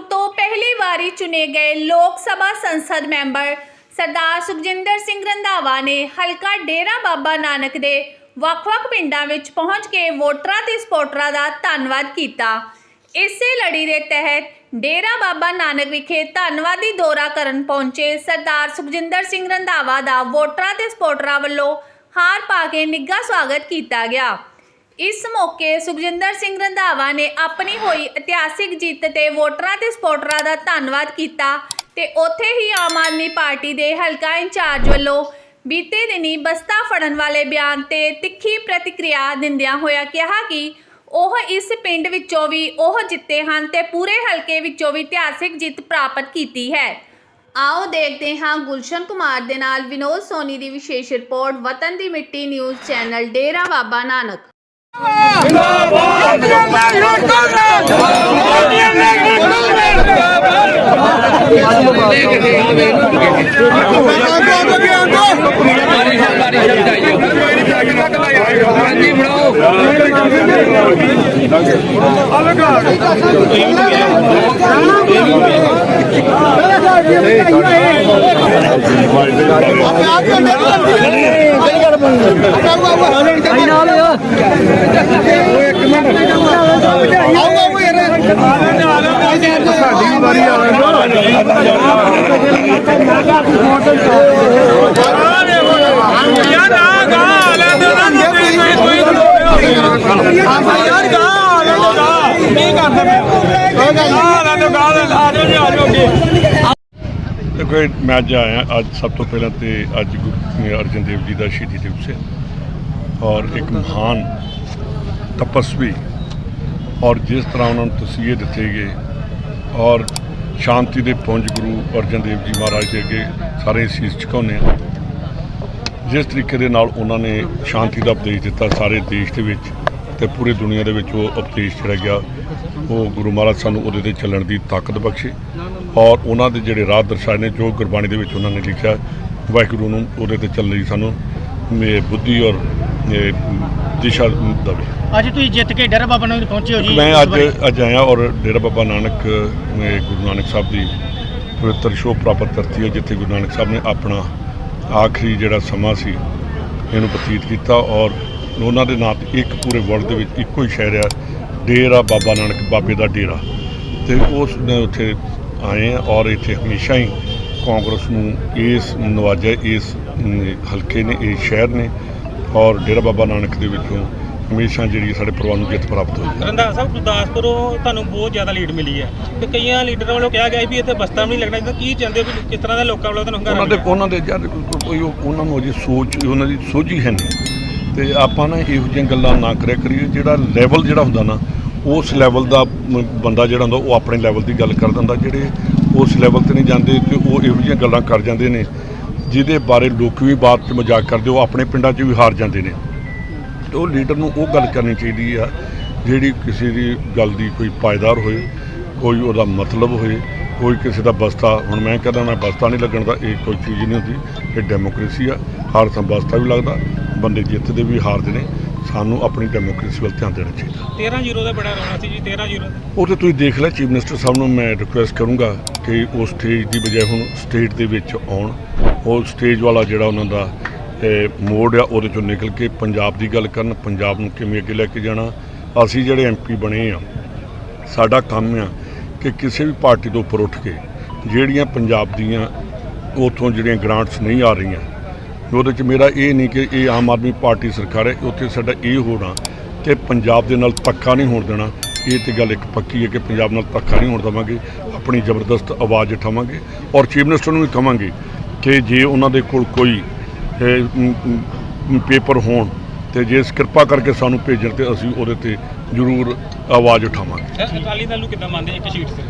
ਤੋਂ ਪਹਿਲੀ ਵਾਰੀ ਚੁਣੇ ਗਏ ਲੋਕ ਸਭਾ ਸੰਸਦ ਮੈਂਬਰ ਸਰਦਾਰ ਸੁਖਜਿੰਦਰ ਸਿੰਘ ਰੰਧਾਵਾ ਨੇ ਹਲਕਾ ਡੇਰਾ ਬਾਬਾ ਨਾਨਕ ਦੇ ਵੱਖ-ਵੱਖ ਪਿੰਡਾਂ ਵਿੱਚ ਪਹੁੰਚ ਕੇ ਵੋਟਰਾਂ ਤੇ ਸਪੋਰਟਰਾਂ ਦਾ ਧੰਨਵਾਦ ਕੀਤਾ। ਇਸੇ ਲੜੀ ਦੇ ਤਹਿਤ ਡੇਰਾ ਬਾਬਾ ਨਾਨਕ ਵਿਖੇ ਧੰਨਵਾਦੀ ਦੌਰਾ ਕਰਨ ਪਹੁੰਚੇ ਸਰਦਾਰ ਸੁਖਜਿੰਦਰ ਸਿੰਘ ਰੰਧਾਵਾ ਦਾ ਵੋਟਰਾਂ ਤੇ ਸਪੋਰਟਰਾਂ ਵੱਲੋਂ ਹਾਰ ਪਾ ਕੇ ਨਿੱਘਾ ਸਵਾਗਤ ਕੀਤਾ ਗਿਆ। ਇਸ ਮੌਕੇ ਸੁਖਜਿੰਦਰ ਸਿੰਘ ਰੰਧਾਵਾ ਨੇ ਆਪਣੀ ਹੋਈ ਇਤਿਹਾਸਿਕ ਜਿੱਤ ਤੇ ਵੋਟਰਾਂ ਤੇ ਸਪੋਰਟਰਾਂ ਦਾ ਧੰਨਵਾਦ ਕੀਤਾ ਤੇ ਉੱਥੇ ਹੀ ਆਮ ਆਦਮੀ ਪਾਰਟੀ ਦੇ ਹਲਕਾ ਇੰਚਾਰਜ ਵੱਲੋਂ ਬੀਤੇ ਦਿਨੀ ਬਸਤਾ ਫੜਨ ਵਾਲੇ ਬਿਆਨ ਤੇ ਤਿੱਖੀ ਪ੍ਰਤੀਕਿਰਿਆ ਦਿੰਦਿਆਂ ਹੋਇਆ ਕਿਹਾ ਕਿ ਉਹ ਇਸ ਪਿੰਡ ਵਿੱਚੋਂ ਵੀ ਉਹ ਜਿੱਤੇ ਹਨ ਤੇ ਪੂਰੇ ਹਲਕੇ ਵਿੱਚੋਂ ਵੀ ਇਤਿਹਾਸਿਕ ਜਿੱਤ ਪ੍ਰਾਪਤ ਕੀਤੀ ਹੈ। ਆਓ ਦੇਖਦੇ ਹਾਂ ਗੁਲਸ਼ਨ ਕੁਮਾਰ ਦੇ ਨਾਲ ਵਿਨੋਦ ਸੋਨੀ ਦੀ ਵਿਸ਼ੇਸ਼ report, Watan Di Mitti news channel, Dera Baba Nanak. ਹਾਂਜੀ ਬਣਾਓ ਯਾਰ ਆ ਗਾ ਲੈਂਦੇ ਉਹਨਾਂ ਨੂੰ ਤੁਸੀਂ ਤੁਸੀਂ ਤੁਸੀਂ ਯਾਰ ਗਾ ਲੈਂਦੇ ਗਾ ਕੀ ਕਰਦੇ ਪਏ ਗਾ ਲੈਂਦੇ ਗਾ ਲੈਂਦੇ ਆ ਜਾਓ ਜੀ ਆ ਜਾਓ ਅੱਗੇ ਦੇਖੋ ਮੈਂ ਅੱਜ ਆਇਆ, ਅੱਜ ਸਭ ਤੋਂ ਪਹਿਲਾਂ ਤੇ ਅੱਜ ਗੁਰੂ ਅਰਜਨ ਦੇਵ ਜੀ ਦਾ ਸ਼ਹੀਦੀ ਦਿਵਸ ਹੈ। ਔਰ ਇੱਕ ਮਹਾਨ ਤਪਸਵੀ, ਔਰ ਜਿਸ ਤਰ੍ਹਾਂ ਉਹਨਾਂ ਨੂੰ ਤਸੀਹੇ ਦਿੱਤੇ ਗਏ, ਔਰ ਸ਼ਾਂਤੀ ਦੇ ਪੁੰਜ ਗੁਰੂ ਅਰਜਨ ਦੇਵ ਜੀ ਮਹਾਰਾਜ ਦੇ ਅੱਗੇ ਸਾਰੇ ਸੀਸ ਝੁਕਾਉਂਦੇ ਆ। ਜਿਸ ਤਰੀਕੇ ਦੇ ਨਾਲ ਉਹਨਾਂ ਨੇ ਸ਼ਾਂਤੀ ਦਾ ਉਪਦੇਸ਼ ਦਿੱਤਾ ਸਾਰੇ ਦੇਸ਼ ਦੇ ਵਿੱਚ ਤੇ ਪੂਰੀ ਦੁਨੀਆ ਦੇ ਵਿੱਚ ਉਹ ਉਪਦੇਸ਼ ਜਿਹੜਾ ਗਿਆ, ਉਹ ਗੁਰੂ ਮਹਾਰਾਜ ਸਾਨੂੰ ਉਹਦੇ ਤੇ ਚੱਲਣ ਦੀ ਤਾਕਤ ਬਖਸ਼ੇ। ਔਰ ਉਹਨਾਂ ਦੇ ਜਿਹੜੇ ਰਾਹ ਦਰਸਾਏ ਨੇ ਜੋ ਗੁਰਬਾਣੀ ਦੇ ਵਿੱਚ ਉਹਨਾਂ ਨੇ ਲਿਖਿਆ ਵਾਹਿਗੁਰੂ ਨੂੰ ਉਹਦੇ ਤੇ ਚੱਲਣ ਲਈ ਸਾਨੂੰ ਮੇ ਬੁੱਧੀ ਔਰ ਦਿਸ਼ਾ ਦੇਵੇ। ਅੱਜ ਤੁਸੀਂ ਜਿੱਤ ਕੇ ਡੇਰਾ ਬਾਬਾ ਨਾਨਕ ਪਹੁੰਚੇ ਹੋ ਜੀ। ਮੈਂ ਅੱਜ ਅੱਜ ਆਇਆ ਔਰ ਡੇਰਾ ਬਾਬਾ ਨਾਨਕ ਗੁਰੂ ਨਾਨਕ ਸਾਹਿਬ ਦੀ ਪਵਿੱਤਰ ਸ਼ੋਅ ਪ੍ਰਾਪਤ ਕਰਤੀ ਹੈ ਜਿੱਥੇ ਗੁਰੂ ਨਾਨਕ ਸਾਹਿਬ ਨੇ ਆਪਣਾ ਆਖਰੀ ਜਿਹੜਾ ਸਮਾਂ ਸੀ ਇਹਨੂੰ ਬਤੀਤ ਕੀਤਾ ਔਰ ਉਹਨਾਂ ਦੇ ਨਾਂ ਤੇ ਇੱਕ ਪੂਰੇ ਵਰਲਡ ਦੇ ਵਿੱਚ ਇੱਕੋ ਹੀ ਸ਼ਹਿਰ ਆ ਡੇਰਾ ਬਾਬਾ ਨਾਨਕ ਬਾਬੇ ਦਾ ਡੇਰਾ। ਤੇ ਉਸ ਨੇ ਉੱਥੇ ਆਏ ਆ ਔਰ ਇੱਥੇ ਹਮੇਸ਼ਾ ਹੀ ਕਾਂਗਰਸ ਨੂੰ ਇਸ ਨਵਾਜਿਆ ਇਸ ਹਲਕੇ ਨੇ ਇਸ ਸ਼ਹਿਰ ਨੇ ਔਰ ਡੇਰਾ ਬਾਬਾ ਨਾਨਕ ਦੇ ਵਿੱਚੋਂ ਹਮੇਸ਼ਾ ਜਿਹੜੀ ਸਾਡੇ ਪਰਿਵਾਰ ਨੂੰ ਜਿੱਤ ਪ੍ਰਾਪਤ ਹੋਈ ਹੈ। ਰੰਧਾਵਾ ਸਾਹਿਬ ਗੁਰਦਾਸਪੁਰੋਂ ਤੁਹਾਨੂੰ ਬਹੁਤ ਜ਼ਿਆਦਾ ਲੀਡ ਮਿਲੀ ਹੈ ਤੇ ਕਈਆਂ ਲੀਡਰਾਂ ਵੱਲੋਂ ਕਿਹਾ ਗਿਆ ਵੀ ਇੱਥੇ ਬਸਤਾ ਵੀ ਨਹੀਂ ਲੱਗਣਾ ਚਾਹੀਦਾ ਕੀ ਚਾਹੁੰਦੇ ਵੀ ਕਿਸ ਤਰ੍ਹਾਂ ਦੇ ਲੋਕਾਂ ਵੱਲੋਂ ਤੁਹਾਨੂੰ ਉਹਨਾਂ ਹੰਗਾਰਾ ਦੇ ਉਹਨਾਂ ਦੇ ਕੋ- ਕੋਈ ਉਹ- ਉਹਨਾਂ ਨੂੰ ਅਜੇ ਸੋਚ ਉਹਨਾਂ ਦੀ ਸੋਝੀ ਹੈ ਨਹੀਂ। ਤੇ ਆਪਾਂ ਨਾ ਇਹੋ ਜਿਹੀਆਂ ਗੱਲਾਂ ਨਾ ਕਰਿਆ ਕਰੀਏ ਜਿਹੜਾ ਲੈਵਲ ਜਿਹੜਾ ਹੁੰਦਾ ਨਾ ਉਸ ਲੈਵਲ ਦਾ ਬੰਦਾ ਜਿਹੜਾ ਹੁੰਦਾ, ਉਹ ਆਪਣੇ ਲੈਵਲ ਦੀ ਗੱਲ ਕਰ ਦਿੰਦਾ। ਜਿਹੜੇ ਉਸ ਲੈਵਲ ਤੇ ਨਹੀਂ ਜਾਂਦੇ ਤੇ ਉਹ ਇਹੋ ਜਿਹੀਆਂ ਗੱਲਾਂ ਕਰ ਜਾਂਦੇ ਨੇ, ਜਿਹਦੇ ਬਾਰੇ ਲੋਕ ਵੀ ਬਾਤ 'ਚ ਮਜ਼ਾਕ ਕਰਦੇ, ਉਹ ਆਪਣੇ ਪਿੰਡਾਂ 'ਚ ਵੀ ਹਾਰ ਜਾਂਦੇ ਨੇ। ਉਹ ਲੀਡਰ ਨੂੰ ਉਹ ਗੱਲ ਕਰਨੀ ਚਾਹੀਦੀ ਆ, ਜਿਹੜੀ ਕਿਸੇ ਦੀ ਗੱਲ ਦੀ ਕੋਈ ਪਾਇਦਾਰ ਹੋਏ, ਕੋਈ ਉਹਦਾ ਮਤਲਬ ਹੋਏ, ਕੋਈ ਕਿਸੇ ਦਾ ਬਸਤਾ, ਹੁਣ ਮੈਂ ਕਹਿੰਦਾ ਮੈਂ ਬਸਤਾ ਨਹੀਂ ਲੱਗਣ ਦਾ, ਇਹ ਕੋਈ ਚੀਜ਼ ਨਹੀਂ ਹੁੰਦੀ, ਇਹ ਡੈਮੋਕ੍ਰੇਸੀ ਆ। ਹਾਰ ਥਾਂ ਬਸਤਾ ਵੀ ਲੱਗਦਾ, ਬੰਦੇ ਜਿੱਤਦੇ ਵੀ ਹਾਰਦੇ ਨੇ। ਸਾਨੂੰ ਆਪਣੀ ਡੈਮੋਕ੍ਰੇਸੀ ਵੱਲ ਧਿਆਨ ਦੇਣਾ ਚਾਹੀਦਾ। 13-0 ਦਾ ਬੜਾ ਰੌਣਾ ਸੀ ਜੀ 13-0 ਉਹ ਤੇ ਤੁਸੀਂ ਦੇਖ ਲਿਆ ਚੀਫ ਮਿਨਿਸਟਰ ਸਾਹਿਬ ਨੂੰ ਮੈਂ ਰਿਕੁਐਸਟ ਕਰੂੰਗਾ ਕਿ ਉਹ ਸਟੇਜ ਦੀ ਬਜਾਏ ਹੁਣ ਸਟੇਟ ਦੇ ਵਿੱਚ ਆਉਣ। ਉਹ ਸਟੇਜ ਵਾਲਾ ਜਿਹੜਾ ਉਹਨਾਂ ਦਾ ਮੋੜ ਆ ਉਹਦੇ ਚੋਂ ਨਿਕਲ ਕੇ ਪੰਜਾਬ ਦੀ ਗੱਲ ਕਰਨ ਪੰਜਾਬ ਨੂੰ ਕਿਵੇਂ ਅੱਗੇ ਲੈ ਕੇ ਜਾਣਾ। ਅਸੀਂ ਜਿਹੜੇ ਐਮਪੀ ਬਣੇ ਆ ਸਾਡਾ ਕੰਮ ਆ ਕਿ ਕਿਸੇ ਵੀ ਪਾਰਟੀ ਤੋਂ ਉੱਪਰ ਉੱਠ ਕੇ ਜਿਹੜੀਆਂ ਪੰਜਾਬ ਦੀਆਂ ਉਥੋਂ ਜਿਹੜੀਆਂ ਗ੍ਰਾਂਟਸ ਨਹੀਂ ਆ ਰਹੀਆਂ ਉਹਦੇ ਚ ਮੇਰਾ ਇਹ ਨਹੀਂ ਕਿ ਇਹ ਆਮ ਆਦਮੀ ਪਾਰਟੀ ਸਰਕਾਰ ਹੈ ਉੱਥੇ ਸਾਡਾ ਇਹ ਹੋਣਾ ਕਿ ਪੰਜਾਬ ਦੇ ਨਾਲ ਧੱਕਾ ਨਹੀਂ ਹੋਣ ਦੇਣਾ। ਇਹ ਤੇ ਗੱਲ ਇੱਕ ਪੱਕੀ ਹੈ ਕਿ ਪੰਜਾਬ ਨਾਲ ਧੱਕਾ ਨਹੀਂ ਹੋਣ ਦੇਵਾਂਗੇ ਆਪਣੀ ਜ਼ਬਰਦਸਤ ਆਵਾਜ਼ ਉਠਾਵਾਂਗੇ ਔਰ ਚੀਫ ਮਿਨਿਸਟਰ ਨੂੰ ਵੀ ਕਹਾਂਗੇ ਕਿ ਜੇ ਉਹਨਾਂ ਦੇ ਕੋਲ ਕੋਈ ਪੇਪਰ ਹੋਣ ਤੇ ਜੇ ਇਸ ਕਿਰਪਾ ਕਰਕੇ ਸਾਨੂੰ ਭੇਜਣ ਤੇ ਅਸੀਂ ਉਹਦੇ ਤੇ ਜ਼ਰੂਰ ਆਵਾਜ਼ ਉਠਾਵਾਂਗੇ। ਅਕਾਲੀ ਦਲ ਨੂੰ ਕਿੱਦਾਂ ਮੰਨਦੇ ਇੱਕ ਸ਼ੀਟ ਤੇ?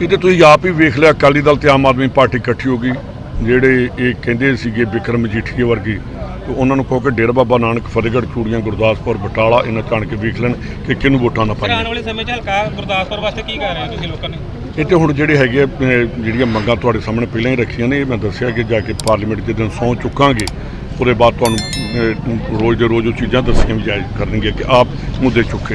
ਇਹ ਤੇ ਤੁਸੀਂ ਆਪ ਹੀ ਵੇਖ ਲਿਆ ਅਕਾਲੀ ਦਲ ਤੇ ਆਮ ਆਦਮੀ ਪਾਰਟੀ ਇਕੱਠੀ ਹੋ ਗਈ। ਜਿਹੜੇ ਇਹ ਕਹਿੰਦੇ ਸੀਗੇ ਵਿਕਰਮ ਮਜੀਠੀਏ ਵਰਗੇ ਤੇ ਉਹਨਾਂ ਨੂੰ ਕਹੋ ਕਿ ਡੇਰਾ ਬਾਬਾ ਨਾਨਕ ਫਤਿਹਗੜ੍ਹ ਚੂੜੀਆਂ ਗੁਰਦਾਸਪੁਰ ਬਟਾਲਾ ਇਹਨਾਂ ਚਾਣ ਕੇ ਵੇਖ ਲੈਣ ਕਿ ਕਿਹਨੂੰ ਵੋਟਾਂ ਨਾ ਫਿਰ ਆਉਣ ਪਾਈਆਂ ਵਾਲੇ ਸਮੇਂ 'ਚ ਹਲਕਾ ਗੁਰਦਾਸਪੁਰ ਵਾਸਤੇ ਕੀ ਕਰ ਰਹੇ ਹੋ ਤੁਸੀਂ ਲੋਕਾਂ ਨੇ? ਇਹ ਤੇ ਹੁਣ ਜਿਹੜੇ ਹੈਗੇ ਆ, ਅਹ, ਜਿਹੜੀਆਂ ਮੰਗਾਂ ਤੁਹਾਡੇ ਸਾਹਮਣੇ ਪਹਿਲਾਂ ਹੀ ਰੱਖੀਆਂ ਨੇ ਇਹ ਮੈਂ ਦੱਸਿਆ ਕਿ ਜਾ ਕੇ ਪਾਰਲੀਮੈਂਟ ਦੇ ਦਿਨ ਸਹੁੰ ਚੁੱਕਾਂਗੇ ਉਹਦੇ ਬਾਅਦ ਤੁਹਾਨੂੰ ਅਹ, ਰੋਜ਼ ਦੇ ਰੋਜ਼ ਉਹ ਚੀਜ਼ਾਂ ਦੱਸੀਆਂ ਵੀ ਜਾਇਜ਼ ਕਰਨਗੇ ਕਿ ਆਪ ਮੁੱਦੇ ਚੁੱਕੇ